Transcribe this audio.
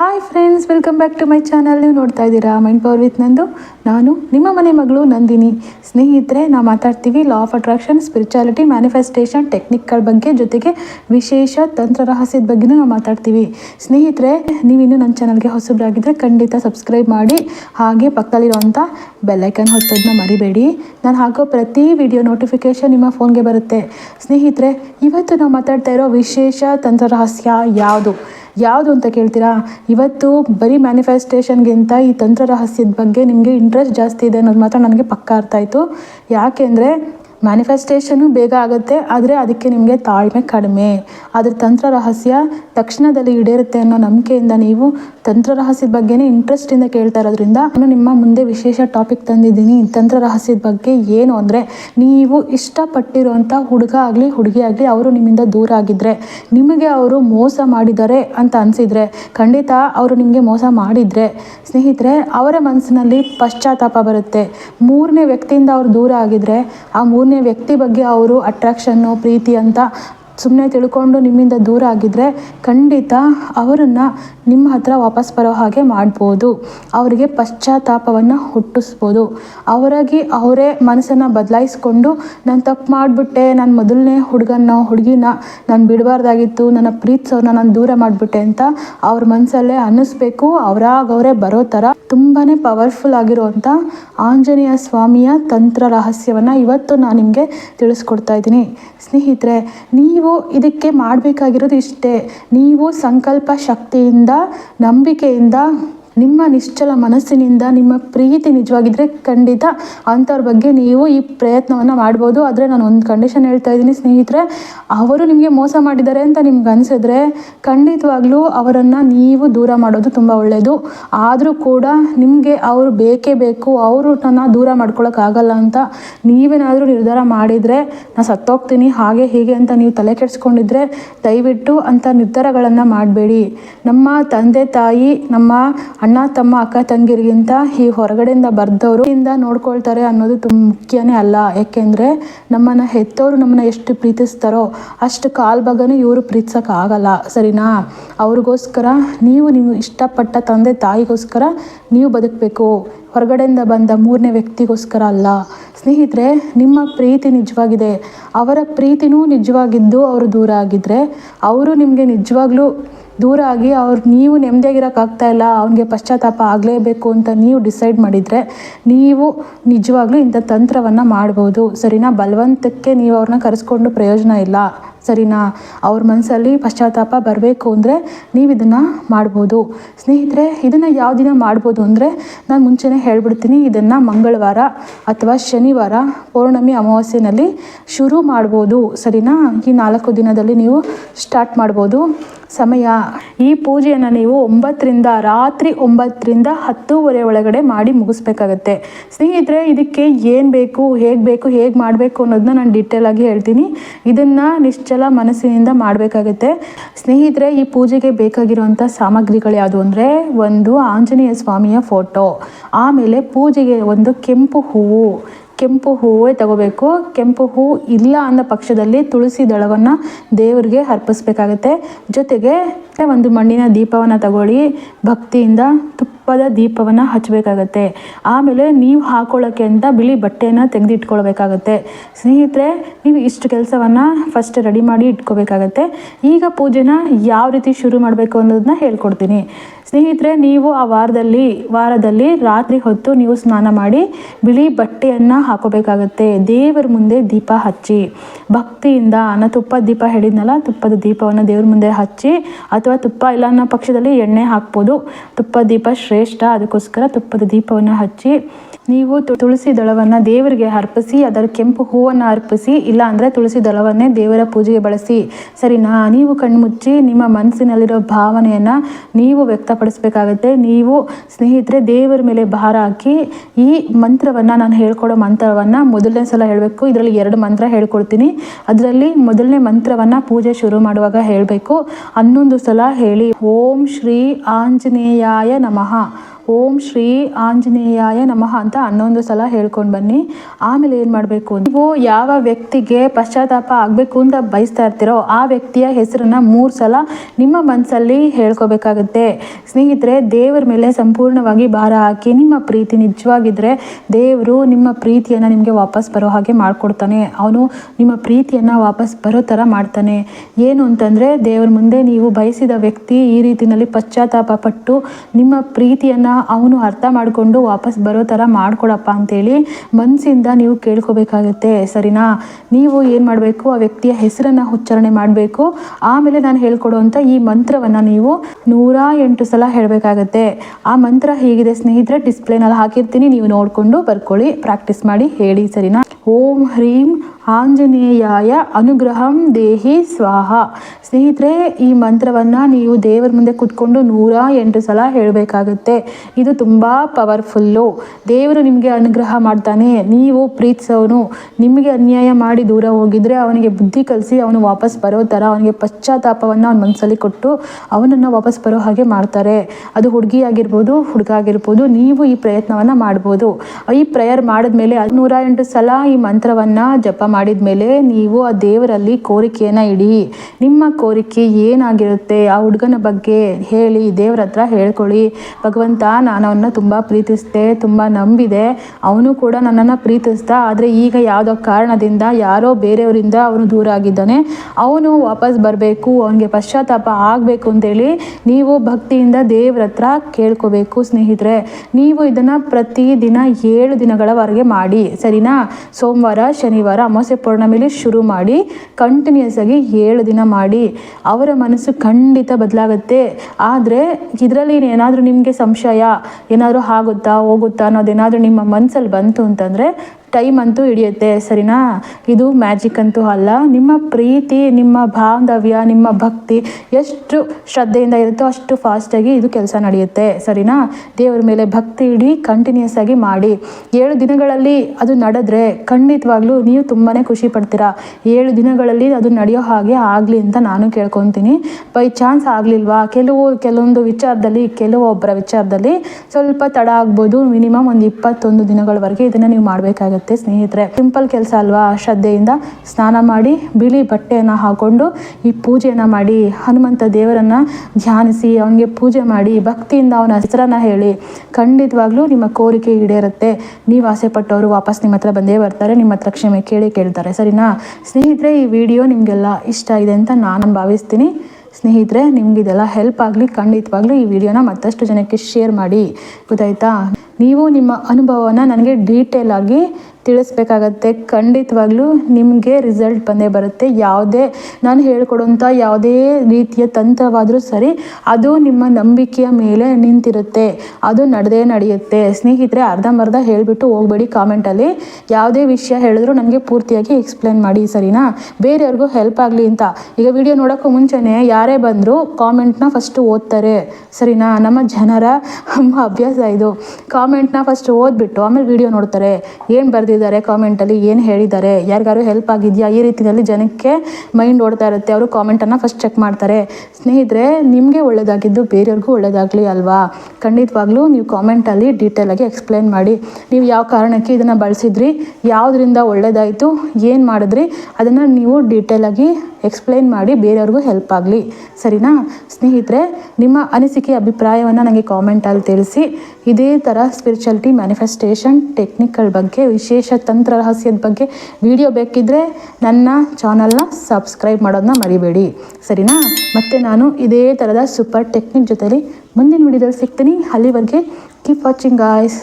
Hi friends welcome back to my channel ನೀವು ನೋಡ್ತಾ ಇದ್ದೀರಾ ಮೈಂಡ್ ಪವರ್ ವಿತ್ ನಂದು. ನಾನು ನಿಮ್ಮ ಮನೆ ಮಗಳು ನಂದಿನಿ. ಸ್ನೇಹಿತರೆ ನಾವು ಮಾತಾಡ್ತೀವಿ law of attraction spirituality manifestation ಟೆಕ್ನಿಕ್ಗಳ ಬಗ್ಗೆ ಜೊತೆಗೆ ವಿಶೇಷ ತಂತ್ರ ರಹಸ್ಯದ ಬಗ್ಗೆನೂ ನಾವು ಮಾತಾಡ್ತೀವಿ. ಸ್ನೇಹಿತರೆ ನೀವಿನ್ನೂ ನನ್ನ ಚಾನಲ್ಗೆ ಹೊಸಬ್ರಾಗಿದ್ದರೆ ಖಂಡಿತ ಸಬ್ಸ್ಕ್ರೈಬ್ ಮಾಡಿ, ಹಾಗೆ ಪಕ್ಕದಲ್ಲಿರುವಂಥ ಬೆಲ್ಲೈಕನ್ ಹೊತ್ತೋದನ್ನ ಮರಿಬೇಡಿ. ನಾನು ಹಾಕೋ ಪ್ರತಿ ವಿಡಿಯೋ ನೋಟಿಫಿಕೇಷನ್ ನಿಮ್ಮ ಫೋನ್ಗೆ ಬರುತ್ತೆ. ಸ್ನೇಹಿತರೆ, ಇವತ್ತು ನಾವು ಮಾತಾಡ್ತಾ ಇರೋ ವಿಶೇಷ ತಂತ್ರ ರಹಸ್ಯ ಯಾವುದು? ಯಾವುದು ಅಂತ ಕೇಳ್ತೀರಾ? ಇವತ್ತು ಬರೀ ಮ್ಯಾನಿಫೆಸ್ಟೇಷನ್ಗಿಂತ ಈ ತಂತ್ರ ರಹಸ್ಯದ ಬಗ್ಗೆ ನಿಮಗೆ ಇಂಟ್ರೆಸ್ಟ್ ಜಾಸ್ತಿ ಇದೆ ಅನ್ನೋದು ಮಾತ್ರ ನನಗೆ ಪಕ್ಕ ಅರ್ಥ ಆಯಿತು. ಯಾಕೆಂದರೆ ಮ್ಯಾನಿಫೆಸ್ಟೇಷನು ಬೇಗ ಆಗುತ್ತೆ, ಆದರೆ ಅದಕ್ಕೆ ನಿಮಗೆ ತಾಳ್ಮೆ ಕಡಿಮೆ. ಅದ್ರ ತಂತ್ರ ರಹಸ್ಯ ತಕ್ಷಣದಲ್ಲಿ ಈಡೇರುತ್ತೆ ಅನ್ನೋ ನಂಬಿಕೆಯಿಂದ ನೀವು ತಂತ್ರ ರಹಸ್ಯದ ಬಗ್ಗೆನೇ ಇಂಟ್ರೆಸ್ಟಿಂದ ಕೇಳ್ತಾ ಇರೋದ್ರಿಂದ ನಾನು ನಿಮ್ಮ ಮುಂದೆ ವಿಶೇಷ ಟಾಪಿಕ್ ತಂದಿದ್ದೀನಿ. ತಂತ್ರ ರಹಸ್ಯದ ಬಗ್ಗೆ ಏನು ಅಂದರೆ ನೀವು ಇಷ್ಟಪಟ್ಟಿರುವಂಥ ಹುಡುಗ ಆಗಲಿ, ಹುಡುಗಿ ಆಗಲಿ, ಅವರು ನಿಮ್ಮಿಂದ ದೂರ ಆಗಿದ್ದರೆ ನಿಮಗೆ ಅವರು ಮೋಸ ಮಾಡಿದ್ದಾರೆ ಅಂತ ಅನಿಸಿದರೆ, ಖಂಡಿತ ಅವರು ನಿಮಗೆ ಮೋಸ ಮಾಡಿದರೆ, ಸ್ನೇಹಿತರೆ, ಅವರ ಮನಸ್ಸಿನಲ್ಲಿ ಪಶ್ಚಾತ್ತಾಪ ಬರುತ್ತೆ. ಮೂರನೇ ವ್ಯಕ್ತಿಯಿಂದ ಅವರು ದೂರ ಆಗಿದ್ದರೆ ಆ ಮೂರನೇ ವ್ಯಕ್ತಿ ಬಗ್ಗೆ ಅವರು ಅಟ್ರಾಕ್ಷನ್ನು ಪ್ರೀತಿ ಅಂತ ಸುಮ್ಮನೆ ತಿಳ್ಕೊಂಡು ನಿಮ್ಮಿಂದ ದೂರ ಆಗಿದ್ದರೆ ಖಂಡಿತ ಅವರನ್ನು ನಿಮ್ಮ ಹತ್ರ ವಾಪಸ್ ಬರೋ ಹಾಗೆ ಮಾಡ್ಬೋದು. ಅವರಿಗೆ ಪಶ್ಚಾತ್ತಾಪವನ್ನು ಹುಟ್ಟಿಸ್ಬೋದು. ಅವರಾಗಿ ಅವರೇ ಮನಸ್ಸನ್ನು ಬದಲಾಯಿಸ್ಕೊಂಡು, ನಾನು ತಪ್ಪು ಮಾಡಿಬಿಟ್ಟೆ, ನಾನು ಮೊದಲನೇ ಹುಡುಗನ, ಹುಡುಗಿನ ನಾನು ಬಿಡಬಾರ್ದಾಗಿತ್ತು, ನನ್ನ ಪ್ರೀತಿಸೋರನ್ನ ನಾನು ದೂರ ಮಾಡಿಬಿಟ್ಟೆ ಅಂತ ಅವ್ರ ಮನಸ್ಸಲ್ಲೇ ಅನ್ನಿಸ್ಬೇಕು. ಅವರಾಗವರೇ ಬರೋ ಥರ ತುಂಬಾ ಪವರ್ಫುಲ್ ಆಗಿರುವಂಥ ಆಂಜನೇಯ ಸ್ವಾಮಿಯ ತಂತ್ರ ರಹಸ್ಯವನ್ನು ಇವತ್ತು ನಾನು ನಿಮಗೆ ತಿಳಿಸ್ಕೊಡ್ತಾ ಇದ್ದೀನಿ. ಸ್ನೇಹಿತರೆ, ನೀವು ಇದಕ್ಕೆ ಮಾಡಬೇಕಾಗಿರೋದು ಇಷ್ಟೇ. ನೀವು ಸಂಕಲ್ಪ ಶಕ್ತಿಯಿಂದ ನಂಬಿಕೆಯಿಂದ ನಿಮ್ಮ ನಿಶ್ಚಲ ಮನಸ್ಸಿನಿಂದ, ನಿಮ್ಮ ಪ್ರೀತಿ ನಿಜವಾಗಿದ್ರೆ ಖಂಡಿತ ಅಂಥವ್ರ ಬಗ್ಗೆ ನೀವು ಈ ಪ್ರಯತ್ನವನ್ನು ಮಾಡ್ಬೋದು. ಆದರೆ ನಾನು ಒಂದು ಕಂಡೀಷನ್ ಹೇಳ್ತಾ ಇದ್ದೀನಿ ಸ್ನೇಹಿತರೆ, ಅವರು ನಿಮಗೆ ಮೋಸ ಮಾಡಿದ್ದಾರೆ ಅಂತ ನಿಮ್ಗೆ ಅನಿಸಿದ್ರೆ ಖಂಡಿತವಾಗ್ಲೂ ಅವರನ್ನು ನೀವು ದೂರ ಮಾಡೋದು ತುಂಬ ಒಳ್ಳೆಯದು ಆದರೂ ಕೂಡ ನಿಮಗೆ ಅವರು ಬೇಕೇ ಬೇಕು, ಅವರು ನನ್ನ ದೂರ ಮಾಡ್ಕೊಳಕ್ಕಾಗಲ್ಲ ಅಂತ ನೀವೇನಾದರೂ ನಿರ್ಧಾರ ಮಾಡಿದರೆ ನಾನು ಸತ್ತೋಗ್ತೀನಿ, ಹಾಗೆ ಹೀಗೆ ಅಂತ ನೀವು ತಲೆ ಕೆಡಿಸ್ಕೊಂಡಿದ್ರೆ ದಯವಿಟ್ಟು ಅಂಥ ನಿರ್ಧಾರಗಳನ್ನು ಮಾಡಬೇಡಿ. ನಮ್ಮ ತಂದೆ ತಾಯಿ, ನಮ್ಮ ಅಣ್ಣ, ತಮ್ಮ ಅಕ್ಕ ತಂಗಿರಿಗಿಂತ ಈ ಹೊರಗಡೆಯಿಂದ ಬರ್ದವರು ಇಂದ ನೋಡ್ಕೊಳ್ತಾರೆ ಅನ್ನೋದು ತುಂಬ ಮುಖ್ಯನೇ ಅಲ್ಲ. ಯಾಕೆಂದರೆ ನಮ್ಮನ್ನು ಹೆತ್ತವರು ನಮ್ಮನ್ನು ಎಷ್ಟು ಪ್ರೀತಿಸ್ತಾರೋ ಅಷ್ಟು ಕಾಲ್ ಬಗ್ಗೆ ಇವರು ಪ್ರೀತಿಸೋಕ್ಕಾಗಲ್ಲ ಸರಿನಾ? ಅವ್ರಿಗೋಸ್ಕರ ನೀವು ನೀವು ಇಷ್ಟಪಟ್ಟ ತಂದೆ ತಾಯಿಗೋಸ್ಕರ ನೀವು ಬದುಕಬೇಕು. ಹೊರಗಡೆಯಿಂದ ಬಂದ ಮೂರನೇ ವ್ಯಕ್ತಿಗೋಸ್ಕರ ಅಲ್ಲ. ಸ್ನೇಹಿತರೆ, ನಿಮ್ಮ ಪ್ರೀತಿ ನಿಜವಾಗಿದೆ. ಅವರ ಪ್ರೀತಿನೂ ನಿಜವಾಗಿದ್ದು ಅವರು ದೂರ ಆಗಿದ್ದರೆ ಅವರು ನಿಮಗೆ ನಿಜವಾಗ್ಲೂ ದೂರ ಆಗಿ ಅವ್ರು ನೀವು ನೆಮ್ಮದಿಯಾಗಿರೋಕ್ಕಾಗ್ತಾ ಇಲ್ಲ, ಅವನಿಗೆ ಪಶ್ಚಾತ್ತಾಪ ಆಗಲೇಬೇಕು ಅಂತ ನೀವು ಡಿಸೈಡ್ ಮಾಡಿದರೆ ನೀವು ನಿಜವಾಗ್ಲೂ ಇಂಥ ತಂತ್ರವನ್ನು ಮಾಡ್ಬೋದು. ಸರಿನಾ? ಬಲವಂತಕ್ಕೆ ನೀವು ಅವ್ರನ್ನ ಕರೆಸ್ಕೊಂಡು ಪ್ರಯೋಜನ ಇಲ್ಲ. ಸರಿನಾ? ಅವ್ರ ಮನಸ್ಸಲ್ಲಿ ಪಶ್ಚಾತ್ತಾಪ ಬರಬೇಕು ಅಂದರೆ ನೀವು ಇದನ್ನು ಮಾಡ್ಬೋದು. ಸ್ನೇಹಿತರೆ, ಇದನ್ನು ಯಾವ ದಿನ ಮಾಡ್ಬೋದು ಅಂದರೆ ನಾನು ಮುಂಚೆನೇ ಹೇಳ್ಬಿಡ್ತೀನಿ, ಇದನ್ನು ಮಂಗಳವಾರ ಅಥವಾ ಶನಿವಾರ ಪೌರ್ಣಮಿ ಅಮಾವಾಸ್ಯೆಯಲ್ಲಿ ಶುರು ಮಾಡ್ಬೋದು. ಸರಿನಾ? ಈ ನಾಲ್ಕು ದಿನದಲ್ಲಿ ನೀವು ಸ್ಟಾರ್ಟ್ ಮಾಡ್ಬೋದು. ಸಮಯ. ಈ ಪೂಜೆಯನ್ನು ನೀವು ಒಂಬತ್ತರಿಂದ, ರಾತ್ರಿ ಒಂಬತ್ತರಿಂದ ಹತ್ತೂವರೆ ಒಳಗಡೆ ಮಾಡಿ ಮುಗಿಸ್ಬೇಕಾಗತ್ತೆ. ಸ್ನೇಹಿತರೆ, ಇದಕ್ಕೆ ಏನು ಬೇಕು, ಹೇಗೆ ಬೇಕು, ಹೇಗೆ ಮಾಡಬೇಕು ಅನ್ನೋದನ್ನ ನಾನು ಡೀಟೇಲಾಗಿ ಹೇಳ್ತೀನಿ. ಇದನ್ನು ನಿಶ್ಚಲ ಮನಸ್ಸಿನಿಂದ ಮಾಡಬೇಕಾಗತ್ತೆ. ಸ್ನೇಹಿತರೆ, ಈ ಪೂಜೆಗೆ ಬೇಕಾಗಿರುವಂಥ ಸಾಮಗ್ರಿಗಳು ಯಾವುದು ಅಂದರೆ ಒಂದು ಆಂಜನೇಯ ಸ್ವಾಮಿಯ ಫೋಟೋ ಆಮೇಲೆ ಪೂಜೆಗೆ ಒಂದು ಕೆಂಪು ಹೂವು. ಕೆಂಪು ಹೂವೇ ತಗೋಬೇಕು. ಕೆಂಪು ಹೂ ಇಲ್ಲ ಅಂದ ಪಕ್ಷದಲ್ಲಿ ತುಳಸಿ ದಳವನ್ನು ದೇವರಿಗೆ ಅರ್ಪಿಸ್ಬೇಕಾಗತ್ತೆ. ಜೊತೆಗೆ ಒಂದು ಮಣ್ಣಿನ ದೀಪವನ್ನು ತಗೊಳ್ಳಿ. ಭಕ್ತಿಯಿಂದ ತುಪ್ಪದ ದೀಪವನ್ನು ಹಚ್ಚಬೇಕಾಗತ್ತೆ. ಆಮೇಲೆ ನೀವು ಹಾಕೊಳ್ಳೋಕ್ಕೆ ಅಂತ ಬಿಳಿ ಬಟ್ಟೆಯನ್ನು ತೆಗೆದಿಟ್ಕೊಳ್ಬೇಕಾಗತ್ತೆ. ಸ್ನೇಹಿತರೆ, ನೀವು ಇಷ್ಟು ಕೆಲಸವನ್ನು ಫಸ್ಟ್ ರೆಡಿ ಮಾಡಿ ಇಟ್ಕೋಬೇಕಾಗತ್ತೆ. ಈಗ ಪೂಜೆನ ಯಾವ ರೀತಿ ಶುರು ಮಾಡಬೇಕು ಅನ್ನೋದನ್ನ ಹೇಳ್ಕೊಡ್ತೀನಿ. ಸ್ನೇಹಿತರೆ, ನೀವು ಆ ವಾರದಲ್ಲಿ ವಾರದಲ್ಲಿ ರಾತ್ರಿ ಹೊತ್ತು ನೀವು ಸ್ನಾನ ಮಾಡಿ ಬಿಳಿ ಬಟ್ಟೆಯನ್ನು ಹಾಕೋಬೇಕಾಗತ್ತೆ. ದೇವರ ಮುಂದೆ ದೀಪ ಹಚ್ಚಿ. ಭಕ್ತಿಯಿಂದ ನಾನು ತುಪ್ಪ ದೀಪ ಹೇಳಿದ್ನಲ್ಲ, ತುಪ್ಪದ ದೀಪವನ್ನು ದೇವ್ರ ಮುಂದೆ ಹಚ್ಚಿ, ಅಥವಾ ತುಪ್ಪ ಇಲ್ಲ ಅನ್ನೋ ಪಕ್ಷದಲ್ಲಿ ಎಣ್ಣೆ ಹಾಕ್ಬೋದು. ತುಪ್ಪ ದೀಪ ಶ್ರೇಷ್ಠ, ಅದಕ್ಕೋಸ್ಕರ ತುಪ್ಪದ ದೀಪವನ್ನು ಹಚ್ಚಿ ನೀವು ತುಳಸಿ ದಳವನ್ನು ದೇವರಿಗೆ ಅರ್ಪಿಸಿ, ಅದರ ಕೆಂಪು ಹೂವನ್ನು ಅರ್ಪಿಸಿ, ಇಲ್ಲ ಅಂದ್ರೆ ತುಳಸಿ ದಳವನ್ನೇ ದೇವರ ಪೂಜೆಗೆ ಬಳಸಿ. ಸರಿನಾ ನೀವು ಕಣ್ಮುಚ್ಚಿ ನಿಮ್ಮ ಮನಸ್ಸಿನಲ್ಲಿರೋ ಭಾವನೆಯನ್ನು ನೀವು ವ್ಯಕ್ತಪಡಿಸ್ಬೇಕಾಗತ್ತೆ. ನೀವು ಸ್ನೇಹಿತರೆ, ದೇವರ ಮೇಲೆ ಭಾರ ಹಾಕಿ ಈ ಮಂತ್ರವನ್ನು ನಾನು ಹೇಳ್ಕೊಡೋ ಮಂತ್ರವನ್ನು ಮೊದಲನೇ ಸಲ ಹೇಳಬೇಕು. ಇದರಲ್ಲಿ ಎರಡು ಮಂತ್ರ ಹೇಳ್ಕೊಡ್ತೀನಿ. ಅದರಲ್ಲಿ ಮೊದಲನೇ ಮಂತ್ರವನ್ನು ಪೂಜೆ ಶುರು ಮಾಡುವಾಗ ಹೇಳಬೇಕು. ಹನ್ನೊಂದು ಸಲ ಹೇಳಿ, ಓಂ ಶ್ರೀ ಆಂಜನೇಯಾಯ ನಮಃ. ಓಂ ಶ್ರೀ ಆಂಜನೇಯಾಯ ನಮಃ ಅಂತ ಹನ್ನೊಂದು ಸಲ ಹೇಳ್ಕೊಂಡು ಬನ್ನಿ. ಆಮೇಲೆ ಏನು ಮಾಡಬೇಕು ನೀವು ಯಾವ ವ್ಯಕ್ತಿಗೆ ಪಶ್ಚಾತ್ತಾಪ ಆಗಬೇಕು ಅಂತ ಬಯಸ್ತಾ ಇರ್ತೀರೋ ಆ ವ್ಯಕ್ತಿಯ ಹೆಸರನ್ನ ಮೂರು ಸಲ ನಿಮ್ಮ ಮನಸ್ಸಲ್ಲಿ ಹೇಳ್ಕೋಬೇಕಾಗುತ್ತೆ. ಸ್ನೇಹಿತರೆ, ದೇವರ ಮೇಲೆ ಸಂಪೂರ್ಣವಾಗಿ ಭಾರ ಹಾಕಿ ನಿಮ್ಮ ಪ್ರೀತಿ ನಿಜವಾಗಿದ್ರೆ ದೇವರು ನಿಮ್ಮ ಪ್ರೀತಿಯನ್ನು ನಿಮಗೆ ವಾಪಸ್ ಬರೋ ಹಾಗೆ ಮಾಡಿಕೊಡ್ತಾನೆ. ಅವನು ನಿಮ್ಮ ಪ್ರೀತಿಯನ್ನು ವಾಪಸ್ ಬರೋ ಥರ ಮಾಡ್ತಾನೆ. ಏನು ಅಂತಂದರೆ, ದೇವ್ರ ಮುಂದೆ ನೀವು ಬಯಸಿದ ವ್ಯಕ್ತಿ ಈ ರೀತಿಯಲ್ಲಿ ಪಶ್ಚಾತ್ತಾಪ ಪಟ್ಟು ನಿಮ್ಮ ಪ್ರೀತಿಯನ್ನು ಅವನು ಅರ್ಥ ಮಾಡಿಕೊಂಡು ವಾಪಸ್ ಬರೋ ಥರ ಮಾಡ್ಕೊಡಪ್ಪ ಅಂತೇಳಿ ಮನಸ್ಸಿಂದ ನೀವು ಕೇಳ್ಕೊಬೇಕಾಗುತ್ತೆ, ಸರಿನಾ? ನೀವು ಏನು ಮಾಡಬೇಕು? ಆ ವ್ಯಕ್ತಿಯ ಹೆಸರನ್ನು ಉಚ್ಚಾರಣೆ ಮಾಡಬೇಕು. ಆಮೇಲೆ ನಾನು ಹೇಳ್ಕೊಡುವಂಥ ಈ ಮಂತ್ರವನ್ನು ನೀವು ನೂರ ಎಂಟು ಸಲ ಹೇಳಬೇಕಾಗತ್ತೆ. ಆ ಮಂತ್ರ ಹೇಗಿದೆ ಸ್ನೇಹಿತರೆ? ಡಿಸ್ಪ್ಲೇನಲ್ಲಿ ಹಾಕಿರ್ತೀನಿ. ನೀವು ನೋಡಿಕೊಂಡು ಬರ್ಕೊಳ್ಳಿ. ಪ್ರಾಕ್ಟೀಸ್ ಮಾಡಿ ಹೇಳಿ, ಸರಿನಾ? ಓಂ ಹ್ರೀಂ ಆಂಜನೇಯಾಯ ಅನುಗ್ರಹಂ ದೇಹಿ ಸ್ವಾಹ. ಸ್ನೇಹಿತರೆ, ಈ ಮಂತ್ರವನ್ನು ನೀವು ದೇವರ ಮುಂದೆ ಕೂತ್ಕೊಂಡು ನೂರ ಎಂಟು ಸಲ ಹೇಳಬೇಕಾಗುತ್ತೆ. ಇದು ತುಂಬ ಪವರ್ಫುಲ್ಲು. ದೇವರು ನಿಮಗೆ ಅನುಗ್ರಹ ಮಾಡ್ತಾನೆ. ನೀವು ಪ್ರೀತಿಸೋನು. ನಿಮಗೆ ಅನ್ಯಾಯ ಮಾಡಿ ದೂರ ಹೋಗಿದ್ರೆ ಅವನಿಗೆ ಬುದ್ಧಿ ಕಲಿಸಿ ಅವನು ವಾಪಸ್ ಬರೋ ಥರ ಅವನಿಗೆ ಪಶ್ಚಾತ್ತಾಪವನ್ನು ಅವನ ಮನಸ್ಸಲ್ಲಿ ಕೊಟ್ಟು ಅವನನ್ನು ವಾಪಸ್ ಬರೋ ಹಾಗೆ ಮಾಡ್ತಾರೆ. ಅದು ಹುಡುಗಿ ಆಗಿರ್ಬೋದು, ಹುಡುಗ ಆಗಿರ್ಬೋದು, ನೀವು ಈ ಪ್ರಯತ್ನವನ್ನು ಮಾಡ್ಬೋದು. ಈ ಪ್ರೇಯರ್ ಮಾಡಿದ್ಮೇಲೆ ನೂರ ಎಂಟು ಸಲ ಈ ಮಂತ್ರವನ್ನು ಜಪ ಮಾಡಿದ ಮೇಲೆ ನೀವು ಆ ದೇವರಲ್ಲಿ ಕೋರಿಕೆಯನ್ನು ಇಡಿ. ನಿಮ್ಮ ಕೋರಿಕೆ ಏನಾಗಿರುತ್ತೆ? ಆ ಹುಡುಗನ ಬಗ್ಗೆ ಹೇಳಿ, ದೇವರ ಹತ್ರ ಹೇಳ್ಕೊಳ್ಳಿ. ಭಗವಂತ ನಾನು ಅವನ್ನ ತುಂಬ ಪ್ರೀತಿಸಿದೆ, ತುಂಬ ನಂಬಿದೆ. ಅವನು ಕೂಡ ನನ್ನನ್ನು ಪ್ರೀತಿಸ್ದ. ಆದರೆ ಈಗ ಯಾವುದೋ ಕಾರಣದಿಂದ ಯಾರೋ ಬೇರೆಯವರಿಂದ ಅವನು ದೂರ ಆಗಿದ್ದಾನೆ. ಅವನು ವಾಪಸ್ ಬರಬೇಕು, ಅವನಿಗೆ ಪಶ್ಚಾತ್ತಾಪ ಆಗಬೇಕು ಅಂತೇಳಿ ನೀವು ಭಕ್ತಿಯಿಂದ ದೇವ್ರ ಹತ್ರ ಕೇಳ್ಕೋಬೇಕು ಸ್ನೇಹಿತರೆ. ನೀವು ಇದನ್ನು ಪ್ರತಿದಿನ ಏಳು ದಿನಗಳವರೆಗೆ ಮಾಡಿ, ಸರಿನಾ? ಸೋಮವಾರ, ಶನಿವಾರ, ಅಮಾವಾಸ್ಯೆ, ಪೌರ್ಣಮಿಲಿ ಶುರು ಮಾಡಿ ಕಂಟಿನ್ಯೂಸ್ ಆಗಿ ಏಳು ದಿನ ಮಾಡಿ. ಅವರ ಮನಸ್ಸು ಖಂಡಿತ ಬದಲಾಗುತ್ತೆ. ಆದರೆ ಇದರಲ್ಲಿ ಏನಾದರೂ ನಿಮಗೆ ಸಂಶಯ ಏನಾದರೂ ಆಗುತ್ತಾ ಹೋಗುತ್ತಾ ಅನ್ನೋದೇನಾದರೂ ನಿಮ್ಮ ಮನಸ್ಸಲ್ಲಿ ಬಂತು ಅಂತಂದರೆ ಟೈಮ್ ಅಂತೂ ಹಿಡಿಯುತ್ತೆ, ಸರಿನಾ? ಇದು ಮ್ಯಾಜಿಕ್ ಅಂತೂ ಅಲ್ಲ. ನಿಮ್ಮ ಪ್ರೀತಿ, ನಿಮ್ಮ ಬಾಂಧವ್ಯ, ನಿಮ್ಮ ಭಕ್ತಿ ಎಷ್ಟು ಶ್ರದ್ಧೆಯಿಂದ ಇರುತ್ತೋ ಅಷ್ಟು ಫಾಸ್ಟಾಗಿ ಇದು ಕೆಲಸ ನಡೆಯುತ್ತೆ, ಸರಿನಾ? ದೇವರ ಮೇಲೆ ಭಕ್ತಿ ಇಡಿ ಕಂಟಿನ್ಯೂಸ್ ಆಗಿ ಮಾಡಿ. ಏಳು ದಿನಗಳಲ್ಲಿ ಅದು ನಡೆದ್ರೆ ಖಂಡಿತವಾಗ್ಲೂ ನೀವು ತುಂಬಾ ಖುಷಿ ಪಡ್ತೀರಾ. ಏಳು ದಿನಗಳಲ್ಲಿ ಅದು ನಡೆಯೋ ಹಾಗೆ ಆಗಲಿ ಅಂತ ನಾನು ಕೇಳ್ಕೊತೀನಿ. ಬೈ ಚಾನ್ಸ್ ಆಗಲಿಲ್ವಾ? ಕೆಲವು, ಕೆಲವೊಂದು ವಿಚಾರದಲ್ಲಿ ಕೆಲವೊಬ್ಬರ ವಿಚಾರದಲ್ಲಿ ಸ್ವಲ್ಪ ತಡ ಆಗ್ಬೋದು. ಮಿನಿಮಮ್ ಒಂದು ಇಪ್ಪತ್ತೊಂದು ದಿನಗಳವರೆಗೆ ಇದನ್ನು ನೀವು ಮಾಡಬೇಕಾಗುತ್ತೆ. ಸ್ನೇಹಿತರೆ. ಸಿಂಪಲ್ ಕೆಲಸ ಅಲ್ವಾ? ಶ್ರದ್ಧೆಯಿಂದ ಸ್ನಾನ ಮಾಡಿ, ಬಿಳಿ ಬಟ್ಟೆಯನ್ನು ಹಾಕೊಂಡು ಈ ಪೂಜೆಯನ್ನು ಮಾಡಿ, ಹನುಮಂತ ದೇವರನ್ನ ಧ್ಯಾನಿಸಿ, ಅವನಿಗೆ ಪೂಜೆ ಮಾಡಿ, ಭಕ್ತಿಯಿಂದ ಅವನ ಹೆಸರನ್ನ ಹೇಳಿ, ಖಂಡಿತವಾಗ್ಲೂ ನಿಮ್ಮ ಕೋರಿಕೆ ಈಡೇರುತ್ತೆ. ನೀವು ಆಸೆ ಪಟ್ಟವರು ವಾಪಸ್ ನಿಮ್ಮ ಹತ್ರ ಬಂದೇ ಬರ್ತಾರೆ, ನಿಮ್ಮ ಹತ್ರ ಕ್ಷಮೆ ಕೇಳಿ ಕೇಳ್ತಾರೆ. ಸರಿನಾ? ಸ್ನೇಹಿತರೆ, ಈ ವಿಡಿಯೋ ನಿಮಗೆಲ್ಲ ಇಷ್ಟ ಇದೆ ಅಂತ ನಾನು ಭಾವಿಸ್ತೀನಿ. ಸ್ನೇಹಿತರೆ, ನಿಮ್ಗೆ ಇದೆಲ್ಲ ಹೆಲ್ಪ್ ಆಗಲಿ ಖಂಡಿತವಾಗ್ಲೂ ಈ ವಿಡಿಯೋನ ಮತ್ತಷ್ಟು ಜನಕ್ಕೆ ಶೇರ್ ಮಾಡಿ. ಗೊತ್ತಾಯ್ತಾ? ನೀವು ನಿಮ್ಮ ಅನುಭವವನ್ನು ನನಗೆ ಡೀಟೇಲ್ ಆಗಿ ತಿಳಿಸ್ಬೇಕಾಗತ್ತೆ. ಖಂಡಿತವಾಗ್ಲೂ ನಿಮಗೆ ರಿಸಲ್ಟ್ ಬಂದೇ ಬರುತ್ತೆ. ಯಾವುದೇ ನಾನು ಹೇಳ್ಕೊಡೋಂಥ ಯಾವುದೇ ರೀತಿಯ ತಂತ್ರವಾದರೂ ಸರಿ ಅದು ನಿಮ್ಮ ನಂಬಿಕೆಯ ಮೇಲೆ ನಿಂತಿರುತ್ತೆ. ಅದು ನಡೆದೇ ನಡೆಯುತ್ತೆ. ಸ್ನೇಹಿತರೆ, ಅರ್ಧಂಬರ್ಧ ಹೇಳಿಬಿಟ್ಟು ಹೋಗಬೇಡಿ ಕಾಮೆಂಟಲ್ಲಿ. ಯಾವುದೇ ವಿಷಯ ಹೇಳಿದ್ರು ನನಗೆ ಪೂರ್ತಿಯಾಗಿ ಎಕ್ಸ್ಪ್ಲೇನ್ ಮಾಡಿ, ಸರಿನಾ? ಬೇರೆಯವ್ರಿಗೂ ಹೆಲ್ಪ್ ಆಗಲಿ ಅಂತ. ಈಗ ವಿಡಿಯೋ ನೋಡೋಕ್ಕೂ ಮುಂಚೆನೇ ಯಾರೇ ಬಂದರೂ ಕಾಮೆಂಟ್ನ ಫಸ್ಟು ಓದ್ತಾರೆ. ಸರಿನಾ? ನಮ್ಮ ಜನರ ಅಭ್ಯಾಸ ಇದು. ಕಾಮೆಂಟ್ನ ಫಸ್ಟ್ ಓದ್ಬಿಟ್ಟು ಆಮೇಲೆ ವಿಡಿಯೋ ನೋಡ್ತಾರೆ. ಏನು ಬರೆದಿದ್ದಾರೆ ಕಾಮೆಂಟಲ್ಲಿ ಏನು ಹೇಳಿದ್ದಾರೆ ಯಾರಿಗಾರು ಹೆಲ್ಪ್ ಆಗಿದೆಯಾ? ಈ ರೀತಿಯಲ್ಲಿ ಜನಕ್ಕೆ ಮೈಂಡ್ ಓಡ್ತಾ ಇರುತ್ತೆ. ಅವರು ಕಾಮೆಂಟನ್ನು ಫಸ್ಟ್ ಚೆಕ್ ಮಾಡ್ತಾರೆ. ಸ್ನೇಹಿತರೆ, ನಿಮಗೆ ಒಳ್ಳೆಯದಾಗಿದ್ದು ಬೇರೆಯವ್ರಿಗೂ ಒಳ್ಳೆಯದಾಗಲಿ ಅಲ್ವಾ? ಖಂಡಿತವಾಗ್ಲೂ ನೀವು ಕಾಮೆಂಟಲ್ಲಿ ಡೀಟೇಲಾಗಿ ಎಕ್ಸ್ಪ್ಲೇನ್ ಮಾಡಿ. ನೀವು ಯಾವ ಕಾರಣಕ್ಕೆ ಇದನ್ನು ಬಳಸಿದ್ರಿ, ಯಾವುದರಿಂದ ಒಳ್ಳೆಯದಾಯಿತು ಏನು ಮಾಡಿದ್ರಿ, ಅದನ್ನು ನೀವು ಡೀಟೇಲಾಗಿ ಎಕ್ಸ್ಪ್ಲೈನ್ ಮಾಡಿ ಬೇರೆಯವ್ರಿಗೂ ಹೆಲ್ಪ್ ಆಗಲಿ. ಸರಿನಾ? ಸ್ನೇಹಿತರೆ, ನಿಮ್ಮ ಅನಿಸಿಕೆ, ಅಭಿಪ್ರಾಯವನ್ನು ನನಗೆ ಕಾಮೆಂಟಲ್ಲಿ ತಿಳಿಸಿ. ಇದೇ ಥರ ಸ್ಪಿರಿಚುಯಾಲಿಟಿ ಮ್ಯಾನಿಫೆಸ್ಟೇಷನ್ ಟೆಕ್ನಿಕ್ಗಳ ಬಗ್ಗೆ ವಿಶೇಷ ತಂತ್ರ ರಹಸ್ಯದ ಬಗ್ಗೆ ವಿಡಿಯೋ ಬೇಕಿದ್ದರೆ ನನ್ನ ಚಾನಲ್ನ ಸಬ್ಸ್ಕ್ರೈಬ್ ಮಾಡೋದನ್ನ ಮರಿಬೇಡಿ. ಸರಿನಾ? ಮತ್ತು ನಾನು ಇದೇ ಥರದ ಸೂಪರ್ ಟೆಕ್ನಿಕ್ ಜೊತೆಲಿ ಮುಂದಿನ ವಿಡಿಯೋದಲ್ಲಿ ಸಿಗ್ತೀನಿ. ಅಲ್ಲಿವರೆಗೆ ಕೀಪ್ ವಾಚಿಂಗ್ ಗಾಯ್ಸ್